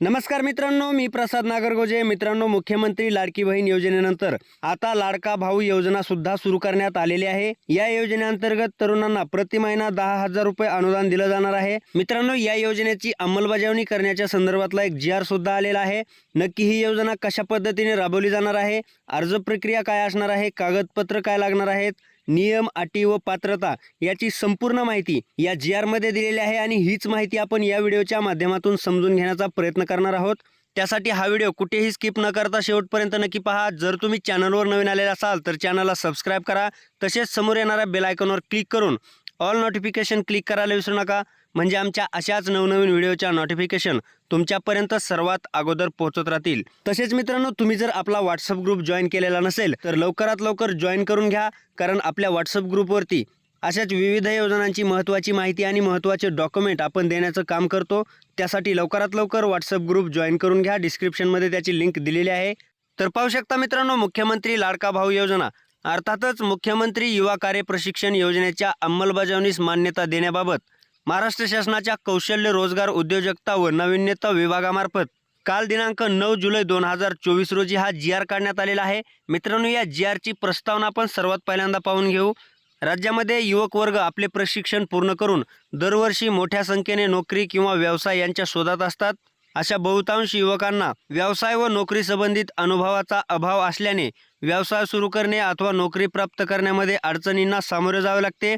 नमस्कार मित्रांनो मी प्रसाद नागरगोजे. मित्रांनो मुख्यमंत्री लाडकी बहीण योजनेनंतर आता लाडका भाऊ योजना सुद्धा सुरू करण्यात आलेली आहे. या योजनेअंतर्गत तरुणांना प्रति महिना दहा हजार रुपये अनुदान दिलं जाणार आहे. मित्रांनो या योजनेची अंमलबजावणी करण्याच्या संदर्भातला एक जी आर सुद्धा आलेला आहे. नक्की ही योजना कशा पद्धतीने राबवली जाणार आहे? अर्ज प्रक्रिया काय असणार आहे? कागदपत्र काय लागणार आहेत? नियम अटी व पात्रता याची संपूर्ण माहिती या जी आरमध्ये दिलेली आहे आणि हीच माहिती आपण या व्हिडिओच्या माध्यमातून समजून घेण्याचा प्रयत्न करणार आहोत. त्यासाठी हा व्हिडिओ कुठेही स्किप न करता शेवटपर्यंत नक्की पहा. जर तुम्ही चॅनलवर नवीन आलेला असाल तर चॅनलला सबस्क्राईब करा. तसेच समोर येणाऱ्या बेलायकॉनवर क्लिक करून ऑल नोटिफिकेशन क्लिक करायला विसरू नका. म्हणजे आमच्या अशाच नवनवीन व्हिडिओच्या नोटिफिकेशन तुमच्यापर्यंत सर्वात अगोदर पोहोचत राहतील. तसेच मित्रांनो तुम्ही जर आपला व्हॉट्सअप ग्रुप जॉईन केलेला नसेल तर लवकरात लवकर जॉईन करून घ्या कारण आपल्या व्हॉट्सअप ग्रुपवरती अशाच विविध योजनांची महत्त्वाची माहिती आणि महत्त्वाचे डॉक्युमेंट आपण देण्याचं काम करतो. त्यासाठी लवकरात लवकर व्हॉट्सअप ग्रुप जॉईन करून घ्या. डिस्क्रिप्शनमध्ये त्याची लिंक दिलेली आहे. तर पाहू शकता मित्रांनो मुख्यमंत्री लाडका भाऊ योजना. अर्थातच मुख्यमंत्री युवा कार्य प्रशिक्षण योजनेच्या अंमलबजावणीस मान्यता देण्याबाबत महाराष्ट्र शासनाच्या कौशल्य रोजगार उद्योजकता व नाविन्यता विभागामार्फत काल दिनांक नऊ जुलै दोन हजार चोवीस रोजी हा जी आर काढण्यात आलेला आहे. मित्रांनो या जी आरची प्रस्तावना आपण सर्वात पहिल्यांदा पाहून घेऊ. राज्यामध्ये युवक वर्ग आपले प्रशिक्षण पूर्ण करून दरवर्षी मोठ्या संख्येने नोकरी किंवा व्यवसाय यांच्या शोधात असतात. अशा बहुतांश युवकांना व्यवसाय व नोकरी संबंधित अनुभवाचा अभाव असल्याने व्यवसाय सुरू करणे अथवा नोकरी प्राप्त करण्यामध्ये अडचणींना सामोरे जावे लागते.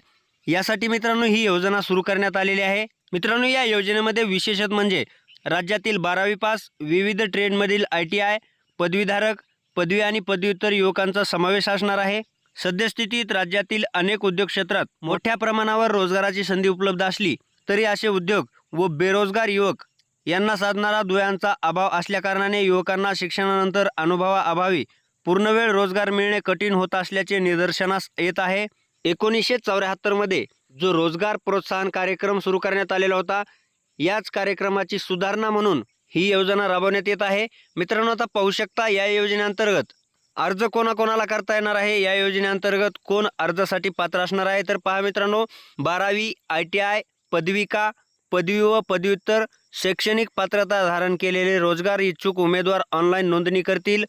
यासाठी मित्रांनो ही योजना सुरू करण्यात आलेली आहे. मित्रांनो या योजनेमध्ये विशेषत म्हणजे राज्यातील बारावी पास विविध ट्रेडमधील आय टी आय पदवीधारक पदवी आणि पदव्युत्तर युवकांचा समावेश असणार आहे. सद्यस्थितीत राज्यातील अनेक उद्योग क्षेत्रात मोठ्या प्रमाणावर रोजगाराची संधी उपलब्ध असली तरी असे उद्योग व बेरोजगार युवक यांना साधणारा दुयांचा अभाव असल्याकारणाने युवकांना शिक्षणानंतर अनुभवाअभावी पूर्णवेळ रोजगार मिळणे कठीण होत असल्याचे निदर्शनास येत आहे. एकोणीसशे चौऱ्याहत्तरमध्ये जो रोजगार प्रोत्साहन कार्यक्रम सुरू करण्यात आलेला होता याच कार्यक्रमाची सुधारणा म्हणून ही योजना राबवण्यात येत आहे. मित्रांनो आता पाहू शकता या योजनेअंतर्गत अर्ज कोणाकोणाला करता येणार आहे? या योजनेअंतर्गत कोण अर्जासाठी पात्र असणार आहे? तर पहा मित्रांनो बारावी आय टी आय पदविका पदवी व पदव्युत्तर शैक्षणिक पात्रता धारण केलेले रोजगार इच्छुक उमेदवार ऑनलाईन नोंदणी करतील.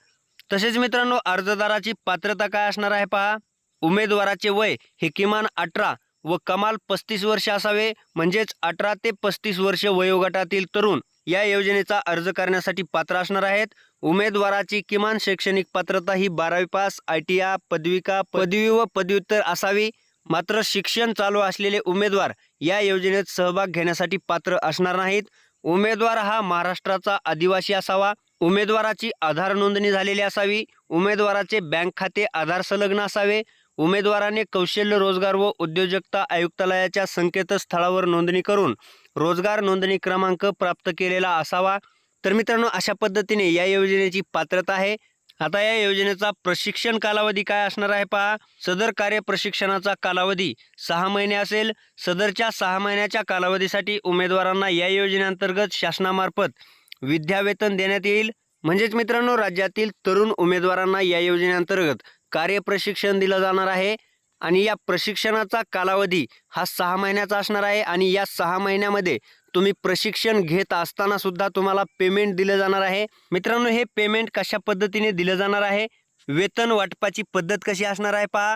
तसेच मित्रांनो अर्जदाराची पात्रता काय असणार आहे पहा? उमेदवाराचे वय हे किमान अठरा व कमाल पस्तीस वर्ष असावे म्हणजेच अठरा ते पस्तीस वर्ष वयोगटातील तरुण या योजनेचा अर्ज करण्यासाठी पात्र असणार आहेत. उमेदवाराची किमान शैक्षणिक पात्रता ही बारावी पास आय टी आय पदविका पदवी व पदव्युत्तर असावी. मात्र शिक्षण चालू असलेले उमेदवार या योजनेत सहभाग घेण्यासाठी पात्र असणार नाहीत. उमेदवार हा महाराष्ट्राचा आदिवासी असावा. उमेदवाराची आधार नोंदणी झालेली असावी. उमेदवाराचे बँक खाते आधार संलग्न असावे. उमेदवाराने कौशल्य रोजगार व उद्योजकता आयुक्तालयाच्या संकेतस्थळावर नोंदणी करून रोजगार नोंदणी क्रमांक प्राप्त केलेला असावा. तर मित्रांनो अशा पद्धतीने या योजनेची पात्रता आहे. आता या योजनेचा प्रशिक्षण कालावधी काय असणार आहे पहा. सदर कार्य प्रशिक्षणाचा कालावधी सहा महिने असेल. सदरच्या सहा महिन्याच्या कालावधीसाठी उमेदवारांना या योजनेअंतर्गत शासनामार्फत विद्यावेतन देण्यात येईल. म्हणजेच मित्रांनो राज्यातील तरुण उमेदवारांना या योजनेअंतर्गत कार्यप्रशिक्षण दिलं जाणार आहे आणि या प्रशिक्षणाचा कालावधी हा सहा महिन्याचा असणार आहे आणि या सहा महिन्यामध्ये तुम्ही प्रशिक्षण घेत असताना सुद्धा तुम्हाला पेमेंट दिलं जाणार आहे. मित्रांनो हे पेमेंट कशा पद्धतीने दिलं जाणार आहे? वेतन वाटपाची पद्धत कशी असणार आहे पहा.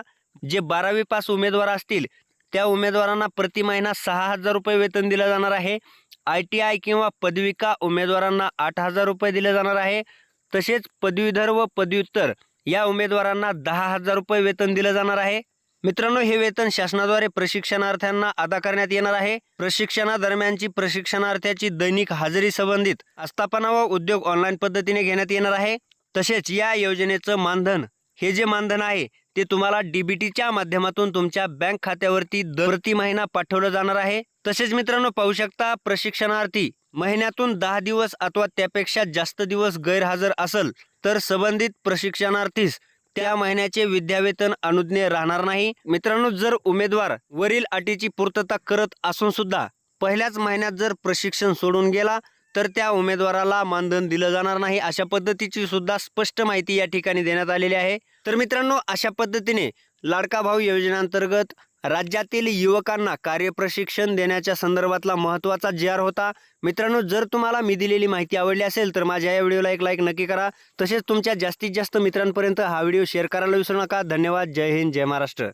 जे बारावी पास उमेदवार असतील त्या उमेदवारांना प्रति महिना सहा हजार रुपये वेतन दिलं जाणार आहे. आय टी आय किंवा पदविका उमेदवारांना आठ हजार रुपये दिले जाणार आहे. तसेच पदवीधर व पदव्युत्तर या उमेदवारांना दहा हजार रुपये वेतन दिलं जाणार आहे. मित्रांनो हे वेतन शासनाद्वारे प्रशिक्षणार्थ्यांना अदा करण्यात येणार आहे. प्रशिक्षणादरम्यानची प्रशिक्षणार्थ्याची दैनिक हजेरी संबंधित आस्थापना व उद्योग ऑनलाईन पद्धतीने घेण्यात येणार आहे. तसेच या योजनेचं मानधन हे जे मानधन आहे ते तुम्हाला डीबीटीच्या माध्यमातून तुमच्या बँक खात्यावरती दरती प्रति महिना पाठवलं जाणार आहे. तसेच मित्रांनो पाहू शकता प्रशिक्षणार्थी महिन्यातून दहा दिवस अथवा त्यापेक्षा जास्त दिवस गैरहजर असेल तर संबंधित प्रशिक्षणार्थीस त्या महिन्याचे विद्यावेतन अनुज्ञेय राहणार नाही. मित्रांनो जर उमेदवार वरील अटीची पूर्तता करत असून सुद्धा पहिल्याच महिन्यात जर प्रशिक्षण सोडून गेला तर त्या उमेदवाराला मानधन दिलं जाणार नाही. अशा पद्धतीची सुद्धा स्पष्ट माहिती या ठिकाणी देण्यात आलेली आहे. तर मित्रांनो अशा पद्धतीने लाडका भाऊ योजनेअंतर्गत राज्यातील युवकांना कार्यप्रशिक्षण देण्याच्या संदर्भातला महत्त्वाचा जी आर होता. मित्रांनो जर तुम्हाला मी दिलेली माहिती आवडली असेल तर माझ्या या व्हिडिओला एक लाईक नक्की करा. तसेच तुमच्या जास्तीत जास्त मित्रांपर्यंत हा व्हिडिओ शेअर करायला विसरू नका. धन्यवाद. जय हिंद. जय महाराष्ट्र.